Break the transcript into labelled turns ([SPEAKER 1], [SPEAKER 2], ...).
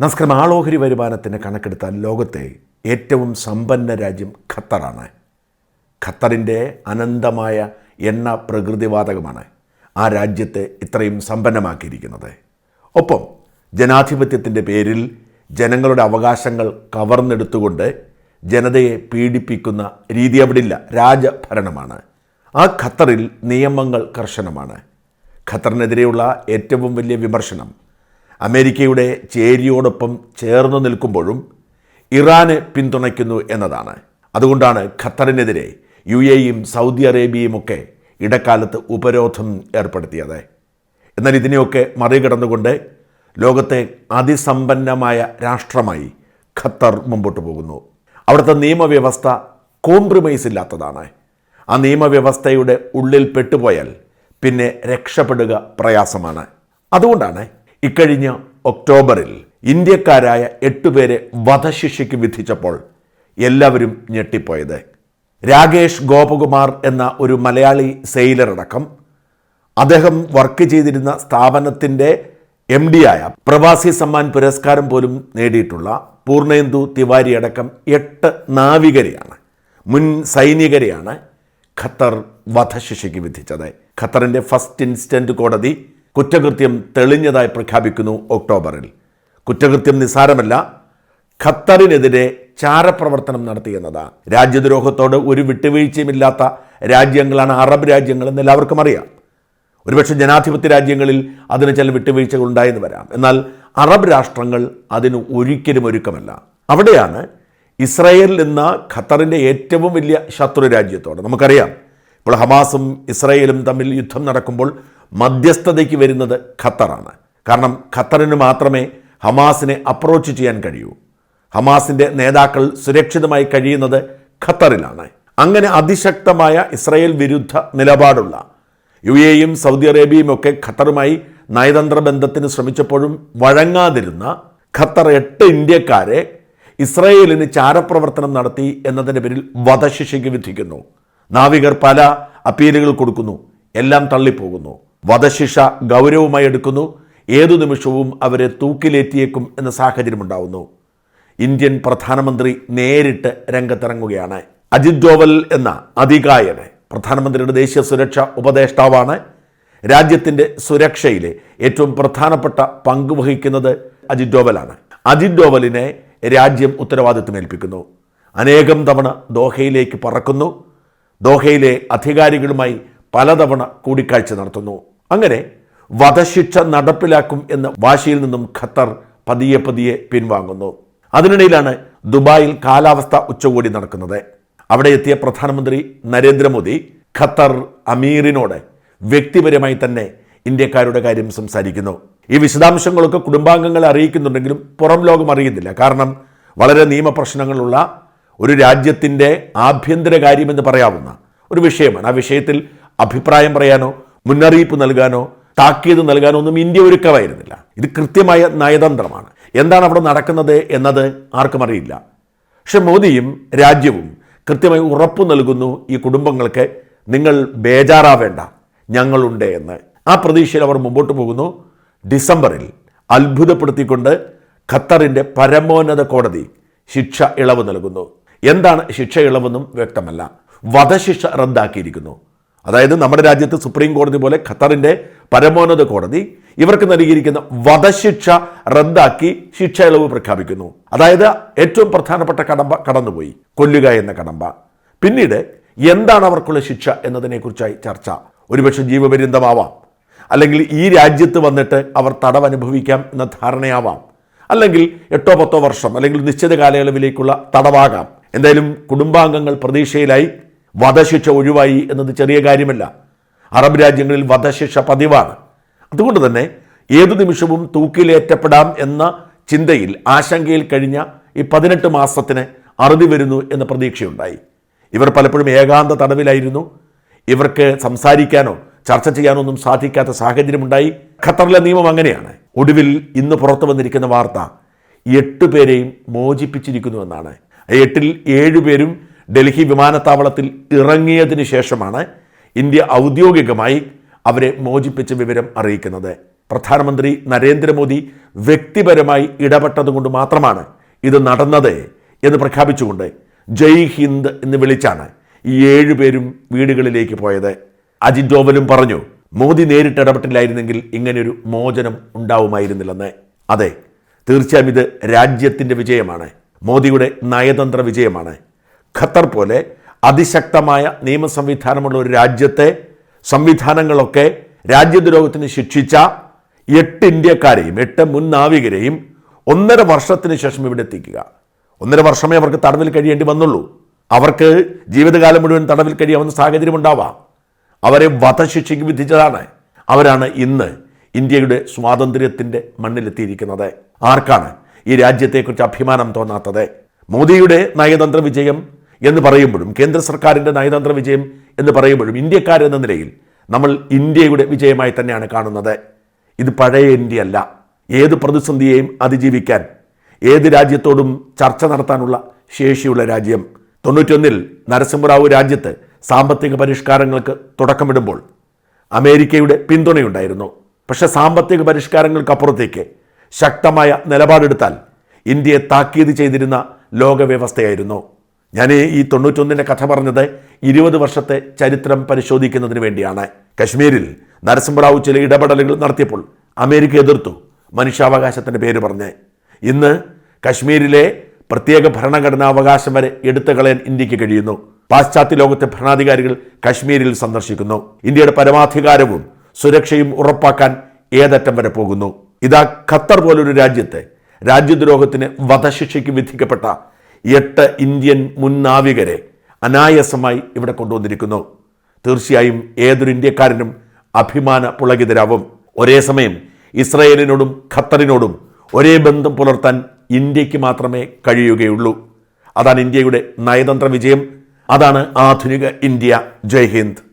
[SPEAKER 1] നമസ്കാരം. ആളോഹരി വരുമാനത്തിന് കണക്കെടുത്താൽ ലോകത്തെ ഏറ്റവും സമ്പന്ന രാജ്യം ഖത്തറാണ്. ഖത്തറിന്റെ അനന്തമായ എണ്ണ പ്രകൃതിവാതകമാണ് ആ രാജ്യത്തെ ഇത്രയും സമ്പന്നമാക്കിയിരിക്കുന്നത്. ഒപ്പം ജനാധിപത്യത്തിന്റെ പേരിൽ ജനങ്ങളുടെ അവകാശങ്ങൾ കവർന്നെടുത്തുകൊണ്ട് ജനതയെ പീഡിപ്പിക്കുന്ന രീതി അവിടില്ല. രാജഭരണമാണ്. ആ ഖത്തറിൽ നിയമങ്ങൾ കർശനമാണ്. ഖത്തറിനെതിരെയുള്ള ഏറ്റവും വലിയ വിമർശനം അമേരിക്കയുടെ ചേരിയോടൊപ്പം ചേർന്ന് നിൽക്കുമ്പോഴും ഇറാന് പിന്തുണയ്ക്കുന്നു എന്നതാണ്. അതുകൊണ്ടാണ് ഖത്തറിനെതിരെ യു എയും സൗദി അറേബ്യയും ഒക്കെ ഇടക്കാലത്ത് ഉപരോധം ഏർപ്പെടുത്തിയത്. എന്നാൽ ഇതിനെയൊക്കെ മറികടന്നുകൊണ്ട് ലോകത്തെ അതിസമ്പന്നമായ രാഷ്ട്രമായി ഖത്തർ മുമ്പോട്ട് പോകുന്നു. അവിടുത്തെ നിയമവ്യവസ്ഥ കോംപ്രമൈസ് ഇല്ലാത്തതാണ്. ആ നിയമവ്യവസ്ഥയുടെ ഉള്ളിൽ പെട്ടുപോയാൽ പിന്നെ രക്ഷപ്പെടുക പ്രയാസമാണ്. അതുകൊണ്ടാണ് ഇക്കഴിഞ്ഞ ഒക്ടോബറിൽ ഇന്ത്യക്കാരായ എട്ടുപേരെ വധശിക്ഷയ്ക്ക് വിധിച്ചപ്പോൾ എല്ലാവരും ഞെട്ടിപ്പോയത്. രാകേഷ് ഗോപകുമാർ എന്ന ഒരു മലയാളി സെയിലർ അടക്കം അദ്ദേഹം വർക്ക് ചെയ്തിരുന്ന സ്ഥാപനത്തിന്റെ എം ആയ പ്രവാസി സമ്മാൻ പുരസ്കാരം പോലും നേടിയിട്ടുള്ള പൂർണേന്ദു തിവാരി അടക്കം എട്ട് നാവികരെയാണ് മുൻ സൈനികരെയാണ് ഖത്തർ വധശിക്ഷയ്ക്ക് വിധിച്ചത്. ഖത്തറിന്റെ ഫസ്റ്റ് ഇൻസ്റ്റന്റ് കോടതി കുറ്റകൃത്യം തെളിഞ്ഞതായി പ്രഖ്യാപിക്കുന്നു ഒക്ടോബറിൽ. കുറ്റകൃത്യം നിസ്സാരമല്ല ഖത്തറിനെതിരെ ചാരപ്രവർത്തനം നടത്തിയെന്നതാണ് രാജ്യദ്രോഹത്തോട് ഒരു വിട്ടുവീഴ്ചയുമില്ലാത്ത രാജ്യങ്ങളാണ് അറബ് രാജ്യങ്ങൾ എന്ന് എല്ലാവർക്കും അറിയാം. ഒരുപക്ഷെ ജനാധിപത്യ രാജ്യങ്ങളിൽ അതിന് ചില വിട്ടുവീഴ്ചകൾ ഉണ്ടായെന്ന് വരാം. എന്നാൽ അറബ് രാഷ്ട്രങ്ങൾ അതിന് ഒരിക്കലും ഒരുക്കമല്ല. അവിടെയാണ് ഇസ്രായേൽ നിന്ന് ഖത്തറിന്റെ ഏറ്റവും വലിയ ശത്രു രാജ്യത്തോട്. നമുക്കറിയാം ഇപ്പോൾ ഹമാസും ഇസ്രായേലും തമ്മിൽ യുദ്ധം നടക്കുമ്പോൾ മധ്യസ്ഥതയ്ക്ക് വരുന്നത് ഖത്തറാണ്. കാരണം ഖത്തറിന് മാത്രമേ ഹമാസിനെ അപ്രോച്ച് ചെയ്യാൻ കഴിയൂ. ഹമാസിന്റെ നേതാക്കൾ സുരക്ഷിതമായി കഴിയുന്നത് ഖത്തറിലാണ്. അങ്ങനെ അതിശക്തമായ ഇസ്രായേൽ വിരുദ്ധ നിലപാടുള്ള യു എയും സൗദി അറേബ്യയും ഒക്കെ ഖത്തറുമായി നയതന്ത്ര ബന്ധത്തിന് ശ്രമിച്ചപ്പോഴും വഴങ്ങാതിരുന്ന ഖത്തർ എട്ട് ഇന്ത്യക്കാരെ ഇസ്രായേലിന് ചാരപ്രവർത്തനം നടത്തി എന്നതിന്റെ പേരിൽ വധശിക്ഷയ്ക്ക് വിധിക്കുന്നു. നാവികർ പല അപ്പീലുകൾ കൊടുക്കുന്നു. എല്ലാം തള്ളിപ്പോകുന്നു. വധശിക്ഷ ഗൗരവമായി എടുക്കുന്നു. ഏതു നിമിഷവും അവരെ തൂക്കിലേറ്റിയേക്കും എന്ന സാഹചര്യം ഉണ്ടാവുന്നു ഇന്ത്യൻ പ്രധാനമന്ത്രി നേരിട്ട് രംഗത്തിറങ്ങുകയാണ്. അജിത് ഡോവൽ എന്ന അധികായന് പ്രധാനമന്ത്രിയുടെ ദേശീയ സുരക്ഷാ ഉപദേഷ്ടാവാണ്. രാജ്യത്തിന്റെ സുരക്ഷയിലെ ഏറ്റവും പ്രധാനപ്പെട്ട പങ്ക് വഹിക്കുന്നത് അജിത് ഡോവലാണ്. അജിത് ഡോവലിനെ രാജ്യം ഉത്തരവാദിത്വം ഏൽപ്പിക്കുന്നു. അനേകം തവണ ദോഹയിലേക്ക് പറക്കുന്നു. ദോഹയിലെ അധികാരികളുമായി പലതവണ കൂടിക്കാഴ്ച നടത്തുന്നു. അങ്ങനെ വധശിക്ഷ നടപ്പിലാക്കും എന്ന വാശിയിൽ നിന്നും ഖത്തർ പതിയെ പതിയെ പിൻവാങ്ങുന്നു. അതിനിടയിലാണ് ദുബായിൽ കാലാവസ്ഥ ഉച്ചകോടി നടക്കുന്നത്. അവിടെ എത്തിയ പ്രധാനമന്ത്രി നരേന്ദ്രമോദി ഖത്തർ അമീറിനോട് വ്യക്തിപരമായി തന്നെ ഇന്ത്യക്കാരുടെ കാര്യം സംസാരിക്കുന്നു. ഈ വിശദാംശങ്ങളൊക്കെ കുടുംബാംഗങ്ങളെ അറിയിക്കുന്നുണ്ടെങ്കിലും പുറം ലോകം അറിയുന്നില്ല. കാരണം വളരെ നിയമപ്രശ്നങ്ങളുള്ള ഒരു രാജ്യത്തിന്റെ ആഭ്യന്തര കാര്യമെന്ന് പറയാവുന്ന ഒരു വിഷയമാണ്. ആ വിഷയത്തിൽ അഭിപ്രായം പറയാനോ മുന്നറിയിപ്പ് നൽകാനോ താക്കീത് നൽകാനോ ഒന്നും ഇന്ത്യ ഒരുക്കമായിരുന്നില്ല. ഇത് കൃത്യമായ നയതന്ത്രമാണ്. എന്താണ് അവിടെ നടക്കുന്നത് എന്നത് ആർക്കും അറിയില്ല. പക്ഷെ മോദിയും രാജ്യവും കൃത്യമായി ഉറപ്പു നൽകുന്നു ഈ കുടുംബങ്ങൾക്ക് നിങ്ങൾ ബേജാറാവേണ്ട ഞങ്ങളുണ്ട് എന്ന്. ആ പ്രതീക്ഷയിൽ അവർ മുമ്പോട്ട് പോകുന്നു. ഡിസംബറിൽ അത്ഭുതപ്പെടുത്തിക്കൊണ്ട് ഖത്തറിന്റെ പരമോന്നത കോടതി ശിക്ഷ ഇളവ് നൽകുന്നു. എന്താണ് ശിക്ഷ ഇളവെന്നും വ്യക്തമല്ല. വധശിക്ഷ റദ്ദാക്കിയിരിക്കുന്നു. അതായത് നമ്മുടെ രാജ്യത്ത് സുപ്രീം കോടതി പോലെ ഖത്തറിന്റെ പരമോന്നത കോടതി ഇവർക്ക് നൽകിയിരിക്കുന്ന വധശിക്ഷ റദ്ദാക്കി ശിക്ഷ ഇളവ് പ്രഖ്യാപിക്കുന്നു. അതായത് ഏറ്റവും പ്രധാനപ്പെട്ട കടമ്പ കടന്നുപോയി കൊല്ലുക എന്ന കടമ്പ. പിന്നീട് എന്താണ് അവർക്കുള്ള ശിക്ഷ എന്നതിനെക്കുറിച്ചായി ചർച്ച. ഒരുപക്ഷെ ജീവപര്യന്തമാവാം. അല്ലെങ്കിൽ ഈ രാജ്യത്ത് വന്നിട്ട് അവർ തടവ് അനുഭവിക്കാം എന്ന ധാരണയാവാം. അല്ലെങ്കിൽ എട്ടോ പത്തോ വർഷം അല്ലെങ്കിൽ നിശ്ചിത കാലയളവിലേക്കുള്ള തടവാകാം. എന്തായാലും കുടുംബാംഗങ്ങൾ പ്രതീക്ഷയിലായി വധശിക്ഷ ഒഴിവായി എന്നത് ചെറിയ കാര്യമല്ല. അറബ് രാജ്യങ്ങളിൽ വധശിക്ഷ പതിവാണ്. അതുകൊണ്ട് തന്നെ ഏതു നിമിഷവും തൂക്കിലേറ്റപ്പെടാം എന്ന ചിന്തയിൽ ആശങ്കയിൽ കഴിഞ്ഞ ഈ പതിനെട്ട് മാസത്തിന് അറുതി വരുന്നു എന്ന പ്രതീക്ഷയുണ്ടായി. ഇവർ പലപ്പോഴും ഏകാന്ത തടവിലായിരുന്നു. ഇവർക്ക് സംസാരിക്കാനോ ചർച്ച ചെയ്യാനോ ഒന്നും സാധിക്കാത്ത സാഹചര്യമുണ്ടായി. ഖത്തറിലെ നിയമം അങ്ങനെയാണ്. ഒടുവിൽ ഇന്ന് പുറത്തു വന്നിരിക്കുന്ന വാർത്ത എട്ട് പേരെയും മോചിപ്പിച്ചിരിക്കുന്നുവെന്നാണ് എട്ടിൽ ഏഴുപേരും ഡൽഹി വിമാനത്താവളത്തിൽ ഇറങ്ങിയതിന് ശേഷമാണ് ഇന്ത്യ ഔദ്യോഗികമായി അവരെ മോചിപ്പിച്ച വിവരം അറിയിക്കുന്നത്. പ്രധാനമന്ത്രി നരേന്ദ്രമോദി വ്യക്തിപരമായി ഇടപെട്ടതുകൊണ്ട് മാത്രമാണ് ഇത് നടന്നത് എന്ന് പ്രഖ്യാപിച്ചുകൊണ്ട് ജയ് ഹിന്ദ് എന്ന് വിളിച്ചാണ് ഈ ഏഴുപേരും വീടുകളിലേക്ക് പോയത്. അജിത് ഡോവലും പറഞ്ഞു മോദി നേരിട്ട് ഇടപെട്ടില്ലായിരുന്നെങ്കിൽ ഇങ്ങനെയൊരു മോചനം ഉണ്ടാവുമായിരുന്നില്ലെന്ന്. അതെ തീർച്ചയായും ഇത് രാജ്യത്തിന്റെ വിജയമാണ്. മോദിയുടെ നയതന്ത്ര വിജയമാണ്. ഖത്തർ പോലെ അതിശക്തമായ നിയമ സംവിധാനമുള്ള ഒരു രാജ്യത്തെ സംവിധാനങ്ങളൊക്കെ രാജ്യദ്രോഹത്തിന് ശിക്ഷിച്ച എട്ട് ഇന്ത്യക്കാരെയും എട്ട് മുൻ നാവികരെയും ഒന്നര വർഷത്തിന് ശേഷം ഇവിടെ എത്തിക്കുക. ഒന്നര വർഷമേ അവർക്ക് തടവിൽ കഴിയേണ്ടി വന്നുള്ളൂ. അവർക്ക് ജീവിതകാലം മുഴുവൻ തടവിൽ കഴിയാവുന്ന സാഹചര്യം ഉണ്ടാവാം. അവരെ വധശിക്ഷയ്ക്ക് വിധിച്ചതാണ്. അവരാണ് ഇന്ന് ഇന്ത്യയുടെ സ്വാതന്ത്ര്യത്തിന്റെ മണ്ണിലെത്തിയിരിക്കുന്നത്. ആർക്കാണ് ഈ രാജ്യത്തെക്കുറിച്ച് അഭിമാനം തോന്നാത്തത്? മോദിയുടെ നയതന്ത്ര വിജയം എന്ന് പറയുമ്പോഴും കേന്ദ്ര സർക്കാരിന്റെ നയതന്ത്ര വിജയം എന്ന് പറയുമ്പോഴും ഇന്ത്യക്കാരെന്ന നിലയിൽ നമ്മൾ ഇന്ത്യയുടെ വിജയമായി തന്നെയാണ് കാണുന്നത്. ഇത് പഴയ ഇന്ത്യ അല്ല. ഏത് പ്രതിസന്ധിയെയും അതിജീവിക്കാൻ ഏത് രാജ്യത്തോടും ചർച്ച നടത്താനുള്ള ശേഷിയുള്ള രാജ്യം. തൊണ്ണൂറ്റൊന്നിൽ നരസിംഹറാവു രാജ്യത്ത് സാമ്പത്തിക പരിഷ്കാരങ്ങൾക്ക് തുടക്കമിടുമ്പോൾ അമേരിക്കയുടെ പിന്തുണയുണ്ടായിരുന്നു. പക്ഷേ സാമ്പത്തിക പരിഷ്കാരങ്ങൾക്കപ്പുറത്തേക്ക് ശക്തമായ നിലപാടെടുത്താൽ ഇന്ത്യയെ താക്കീത് ചെയ്തിരുന്ന ലോകവ്യവസ്ഥയായിരുന്നു. ഞാൻ ഈ തൊണ്ണൂറ്റൊന്നിന്റെ കഥ പറഞ്ഞത് ഇരുപത് വർഷത്തെ ചരിത്രം പരിശോധിക്കുന്നതിന് വേണ്ടിയാണ്. കശ്മീരിൽ നരസിംഹറാവു ചില ഇടപെടലുകൾ നടത്തിയപ്പോൾ അമേരിക്ക എതിർത്തു മനുഷ്യാവകാശത്തിന്റെ പേര് പറഞ്ഞ്. ഇന്ന് കശ്മീരിലെ പ്രത്യേക ഭരണഘടനാ അവകാശം വരെ എടുത്തു കളയാൻ ഇന്ത്യയ്ക്ക് കഴിയുന്നു. പാശ്ചാത്യ ലോകത്തെ ഭരണാധികാരികൾ കശ്മീരിൽ സന്ദർശിക്കുന്നു. ഇന്ത്യയുടെ പരമാധികാരവും സുരക്ഷയും ഉറപ്പാക്കാൻ ഏതറ്റം വരെ പോകുന്നു. ഇതാ ഖത്തർ പോലൊരു രാജ്യത്തെ രാജ്യദ്രോഹത്തിന് വധശിക്ഷയ്ക്ക് വിധിക്കപ്പെട്ട എട്ട് ഇന്ത്യൻ മുൻ നാവികരെ അനായാസമായി ഇവിടെ കൊണ്ടുവന്നിരിക്കുന്നു. തീർച്ചയായും ഏതൊരു ഇന്ത്യക്കാരനും അഭിമാന പുളകിതരാവും. ഒരേ സമയം ഇസ്രയേലിനോടും ഖത്തറിനോടും ഒരേ ബന്ധം പുലർത്താൻ ഇന്ത്യയ്ക്ക് മാത്രമേ കഴിയുകയുള്ളൂ. അതാണ് ഇന്ത്യയുടെ നയതന്ത്ര വിജയം. അതാണ് ആധുനിക ഇന്ത്യ. ജയ് ഹിന്ദ്.